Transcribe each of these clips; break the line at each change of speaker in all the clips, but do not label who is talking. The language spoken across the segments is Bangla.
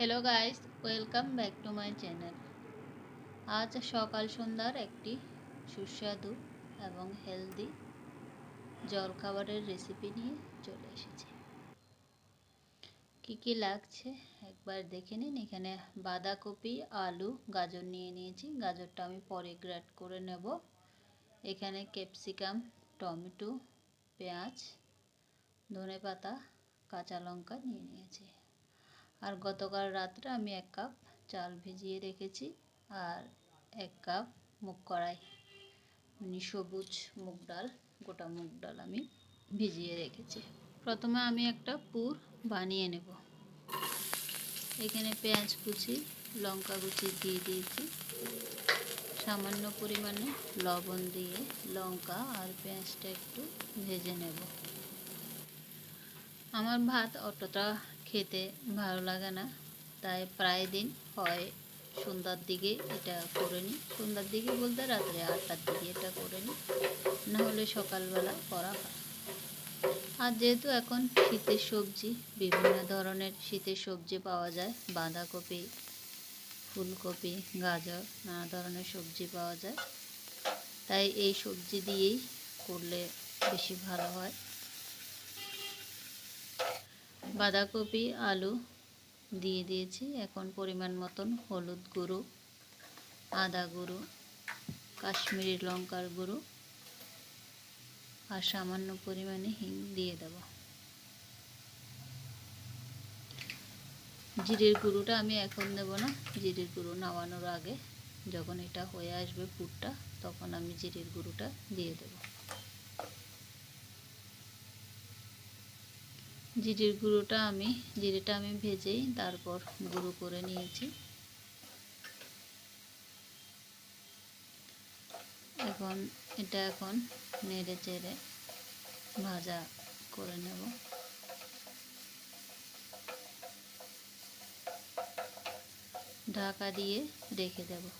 Hello guys welcome back to my channel আজ সকাল সন্ধ্যার একটি সুস্বাদু এবং হেলদি জলখাবারের রেসিপি নিয়ে চলে এসেছি। কি কি লাগছে একবার দেখে নিন। এখানে বাঁধাকপি, আলু, গাজর নিয়ে নিয়েছি। গাজরটা আমি পরে গ্রেড করে নেব। এখানে ক্যাপসিকাম টমেটো, পেঁয়াজ ধনে পাতা কাঁচা লঙ্কা নিয়ে নিয়েছি। আর গতকাল রাত্রে আমি এক কাপ চাল ভিজিয়ে রেখেছি আর এক কাপ মুগ কড়াই মানে সবুজ মুগ ডাল, গোটা মুগ ডাল আমি ভিজিয়ে রেখেছি। প্রথমে আমি একটা পুর বানিয়ে নেব। এখানে পেঁয়াজ কুচি, লঙ্কা কুচি দিয়ে দিয়েছি। সামান্য পরিমাণে লবণ দিয়ে লঙ্কা আর পেঁয়াজটা একটু ভেজে নেব। আমার ভাত অতটা খেতে ভালো লাগে না, তাই প্রায় দিন হয় সন্ধ্যার দিকে এটা করে নিই। সন্ধ্যার দিকে বলতে রাত্রে আটটার দিকে এটা করে নিই, নাহলে সকালবেলা করা হয়। আর যেহেতু এখন শীতের সবজি, বিভিন্ন ধরনের শীতের সবজি পাওয়া যায়, বাঁধাকপি, ফুলকপি, গাজর, নানা ধরনের সবজি পাওয়া যায়। তাই এই সবজি দিয়েই করলে বেশি ভালো হয়। বাঁধাকপি, আলু দিয়ে দিয়েছি। এখন পরিমাণ মতন হলুদ গুঁড়ো, আদা গুঁড়ো, কাশ্মীরি লঙ্কার গুঁড়ো আর সামান্য পরিমাণে হিং দিয়ে দেব। জিরের গুঁড়োটা আমি এখন দেব না। জিরের গুঁড়ো নামানোর আগে যখন এটা হয়ে আসবে পুরটা, তখন আমি জিরের গুঁড়োটা দিয়ে দেবো। জিরের গুঁড়োটা আমি, জিরেটা আমি ভেজেই তারপর গুঁড়ো করে নিয়েছি। এখন এটা এখন নেড়ে চেড়ে ভাজা করে নেব। ঢাকা দিয়ে রেখে দেবো।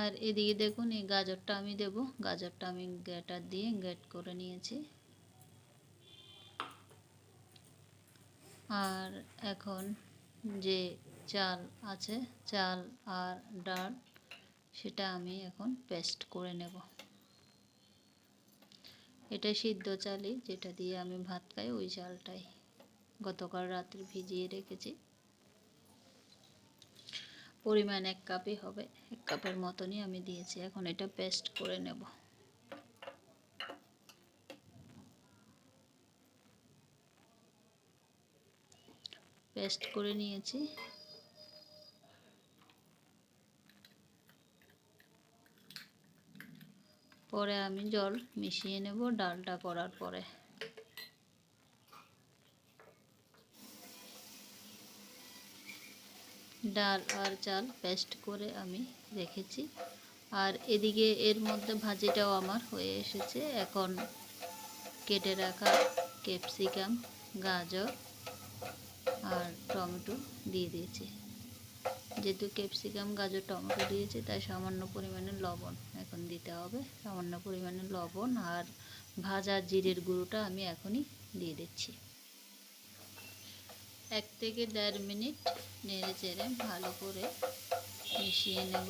আর এদিকে দেখুন, এই গাজরটা আমি দেব। গাজরটা আমি গ্যাটার দিয়ে গ্যাট করে নিয়েছি। আর এখন যে চাল আছে, চাল আর ডাল, সেটা আমি এখন পেস্ট করে নেব। এটা সিদ্ধ চালই, যেটা দিয়ে আমি ভাত খাই, ওই চালটাই। গতকাল রাত্রে ভিজিয়ে রেখেছি। পরিমাণ এক কাপই হবে। এক কাপের মতনই আমি দিয়েছি। এখন এটা পেস্ট করে নেব। পেস্ট করে নিয়েছি। পরে আমি জল মিশিয়ে নেব ডালটা করার পরে। ডাল আর চাল পেস্ট করে আমি রেখেছি। আর এদিকে এর মধ্যে ভাজিটাও আমার হয়ে এসেছে। এখন কেটে রাখা ক্যাপসিকাম গাজর আর টমেটো দিয়ে দিয়েছি। যেহেতু ক্যাপসিকাম গাজর, টমেটো দিয়েছি, তাই সামান্য পরিমাণে লবণ এখন দিতে হবে। সামান্য পরিমাণে লবণ আর ভাজা জিরের গুঁড়োটা আমি এখনই দিয়ে দিচ্ছি। এক থেকে দেড় মিনিট নেড়ে চেড়ে ভালো করে মিশিয়ে নেব।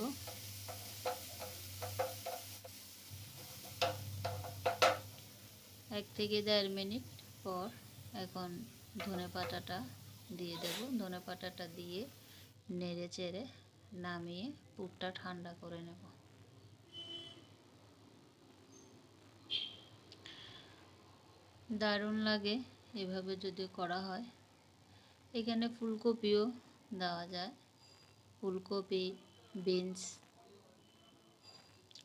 এক থেকে দেড় মিনিট পর এখন ধনে পাতাটা দিয়ে দেব। ধনে পাতাটা দিয়ে নেড়ে চেড়ে নামিয়ে পুরটা ঠান্ডা করে নেব। দারুণ লাগে এভাবে যদি করা হয়। এখানে ফুলকপিও দেওয়া যায়। ফুলকপি, বিনস,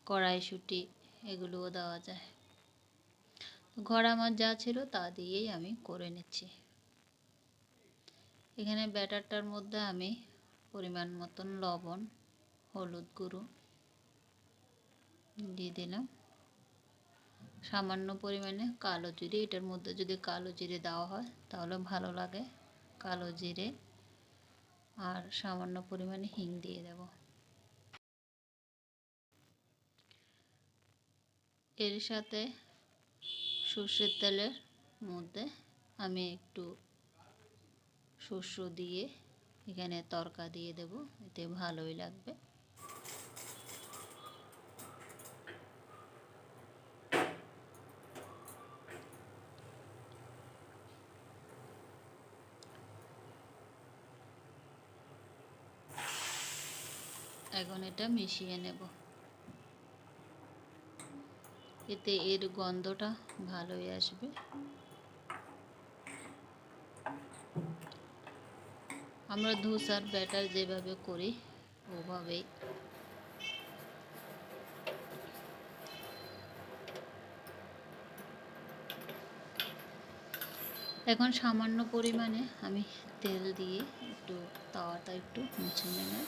কড়াইশুঁটি এগুলোও দেওয়া যায়। ঘর আমার যা ছিল তা দিয়েই আমি করে নিচ্ছি। এখানে ব্যাটারটার মধ্যে আমি পরিমাণ মতন লবণ, হলুদ গুঁড়ো দিয়ে দিলাম। সামান্য পরিমাণে কালো জিরে, এটার মধ্যে যদি কালো জিরে দেওয়া হয় তাহলে ভালো লাগে। কালো জিরে আর সামান্য পরিমাণে হিং দিয়ে দেব। এর সাথে সর্ষের তেলের মধ্যে আমি একটু শস্য দিয়ে এখানে তরকা দিয়ে দেব, এতে ভালোই লাগবে। এখন এটা মিশিয়ে নেব। এতে এর গন্ধটা ভালোই আসবে। আমরা ধোসার ব্যাটার যেভাবে করি, ওভাবেই। এখন সামান্য পরিমাণে আমি তেল দিয়ে একটু তাওয়াটা একটু মুছে নিলাম।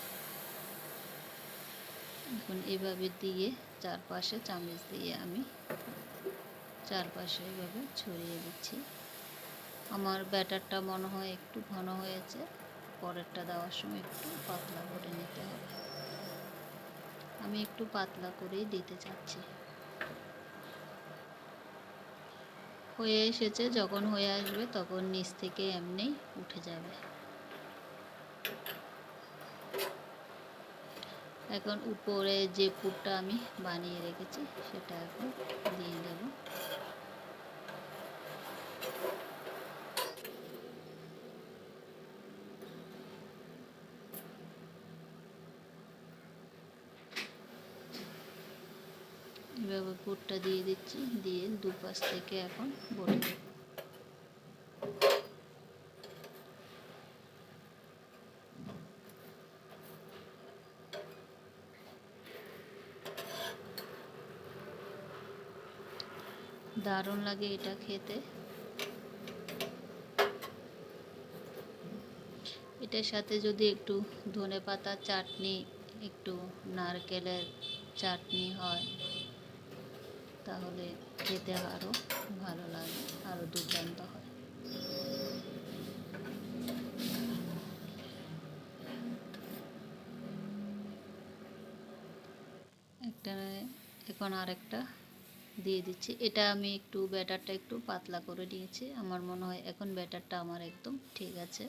এখন এভাবে দিয়ে চারপাশে চামচ দিয়ে আমি চারপাশে এভাবে ছড়িয়ে দিচ্ছি। আমার ব্যাটারটা মনে হয় একটু ঘন হয়েছে, পরেরটা দেওয়ার সময় একটু পাতলা করে নিতে হবে। আমি একটু পাতলা করেই দিতে চাচ্ছি। হয়ে এসেছে, যখন হয়ে আসবে তখন নিচ থেকে এমনি উঠে যাবে। এখন উপরে যে পুরটা আমি বানিয়ে রেখেছি, সেটা এখন দিয়ে দেব। এভাবে পুরটা দিয়ে দিচ্ছি, দিয়ে দুপাশ থেকে এখন বলে দেব দারুণ লাগে এটা খেতে। এটার সাথে যদি একটু ধনে পাতা চাটনি, একটু নারকেলের চাটনি হয়, তাহলে খেতে আরও ভালো লাগে আরও দুর্দান্ত হয়। একটা এখন আরেকটা দিয়ে দিচ্ছি। এটা আমি একটু ব্যাটারটা একটু পাতলা করে নিয়েছি। আমার মনে হয় এখন ব্যাটারটা আমার একদম ঠিক আছে।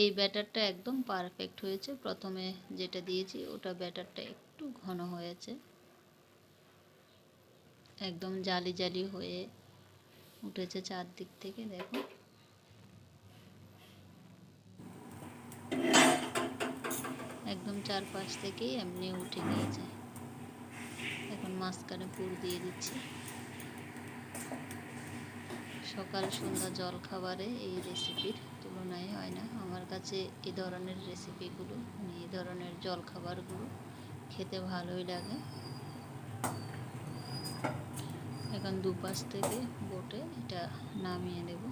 এই ব্যাটারটা একদম পারফেক্ট হয়েছে। প্রথমে যেটা দিয়েছি, ওটা ব্যাটারটা একটু ঘন হয়েছে। একদম জালি জালি হয়ে উঠেছে চারদিক থেকে দেখো একদম চারপাশ থেকেই এমনি উঠে গিয়েছে এখন মাঝখানে পুর দিয়ে দিচ্ছি। সকাল সন্ধ্যা জল খাবারে এই রেসিপির তুলনায় হয় না। আমার কাছে এই ধরনের রেসিপিগুলো মানে এই ধরনের জল খাবারগুলো খেতে ভালোই লাগে। এখন দুপাশ থেকে বোটে এটা নামিয়ে নেব।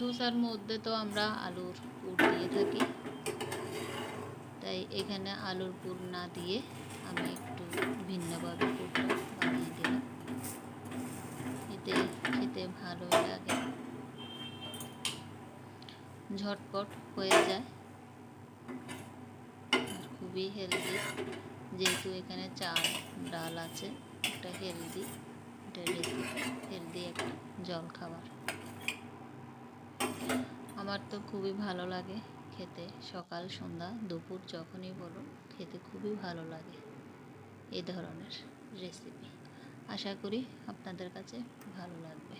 ধোসার মধ্যে তো আমরা আলুর পুর দিয়ে থাকি। তাই এখানে আলুর পুর না দিয়ে আমি একটু ভিন্নভাবে পুরটা বানিয়ে দিলাম। এতে খেতে ভালো লাগে। ঝটপট হয়ে যায়। আর খুবই হেলদি। যেহেতু এখানে চাল, ডাল আছে, একটা হেলদি, এটা হেলদি একটা জল খাবার আমার তো খুবই ভালো লাগে খেতে। সকাল, সন্ধ্যা, দুপুর যখনই বলুন খেতে খুবই ভালো লাগে এ ধরনের রেসিপি আশা করি আপনাদের কাছে ভালো লাগবে।